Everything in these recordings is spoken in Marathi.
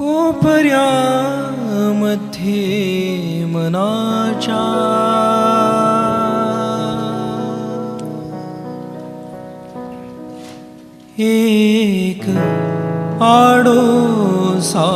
कोपऱ्यामध्ये मनाच्या एक आडोसा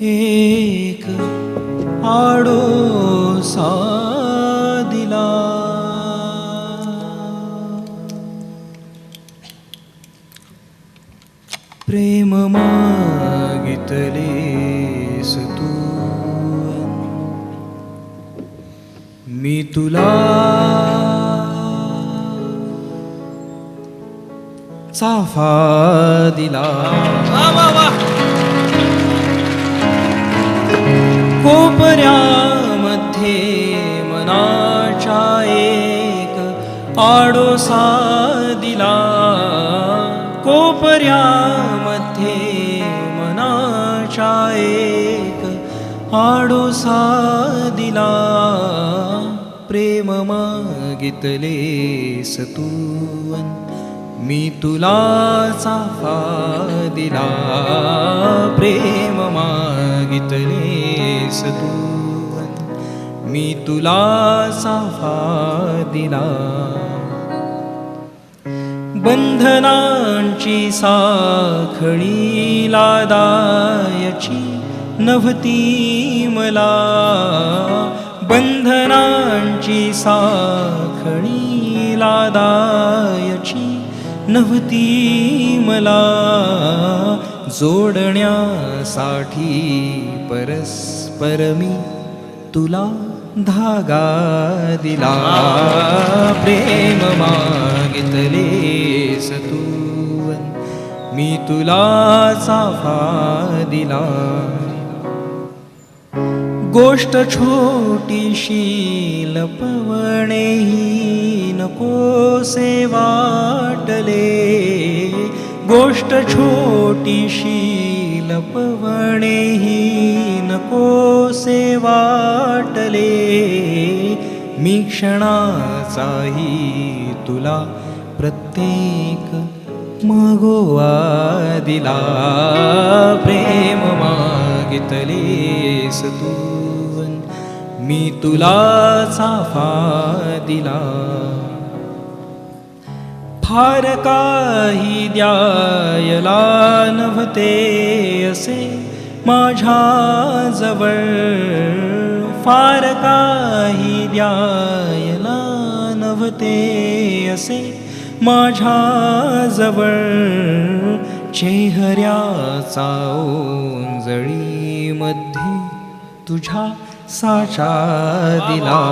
एक आडोसा दिला. प्रेम मागितलेस तू. मी तुला चाफा दिला. कोपऱ्यामध्ये आडोसा दिला कोपऱ्यामध्ये मनाच्या एक आडोसा दिला प्रेम मागितले तू मी तुला चाफा दिला प्रेम मागितले तू मी तुला साफा दिला बंधनांची साखळी लादायची नव्हती मला. बंधनांची साखळी लादायची नव्हती मला. जोडण्यासाठी परस्पर मी तुला धागा दिला. प्रेम मागितलेस तू मी तुला चाफा दिला. गोष्ट छोटीशी लपवणेही नकोसे वाटले. गोष्ट छोटीशी लपवणेही नकोसे वाटले. मी क्षणाचाही तुला प्रत्येक मागोवा दिला प्रेम मागितलेस तू मी तुला साफा दिला. फार काही द्यायला नव्हते असे माझ्या जवळ फार काही द्यायला नव्हते असे माझ्या जवळ चेहऱ्याचा ओंजळीमध्ये तुझ्या साचा दिला.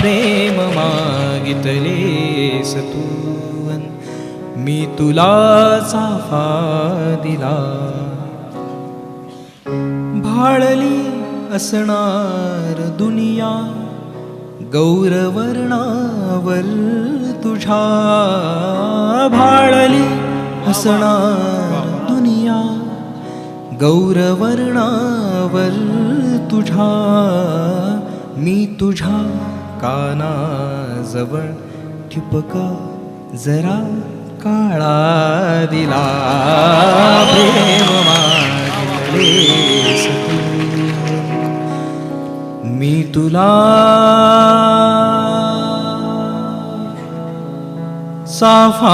प्रेम मागितलेस तू मी तुला चाफा दिला. भाळली असणार दुनिया गौरवर्णावर तुझ्या भाळली हसणा दुनिया. गौरवर्णावर तुझ्या मी तुझ्या कानाजवळ ठिपक जरा काळा दिला. प्रेम मी तुला साफा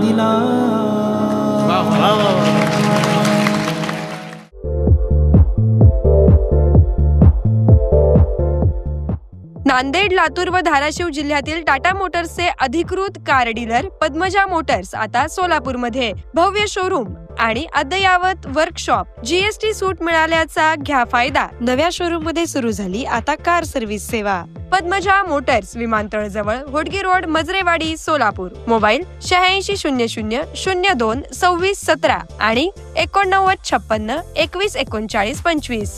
दिला. नांदेड लातूर व धाराशिव जिल्ह्यातील टाटा मोटर्सचे अधिकृत कार डीलर पद्मजा मोटर्स आता सोलापूरमध्ये. भव्य शोरूम आणि अद्ययावत वर्कशॉप जीएसटी सूट मिळाल्याचा घ्या फायदा. नव्या शोरूममध्ये सुरू झाली आता कार सर्व्हिस सेवा. पद्मजा मोटर्स विमानतळजवळ होडगी रोड मजरेवाडी सोलापूर. मोबाईल शहाऐंशी शून्य शून्य शून्य दोन सव्वीस सतरा आणि एकोणनव्वद छप्पन्न एकवीस एकोणचाळीस पंचवीस.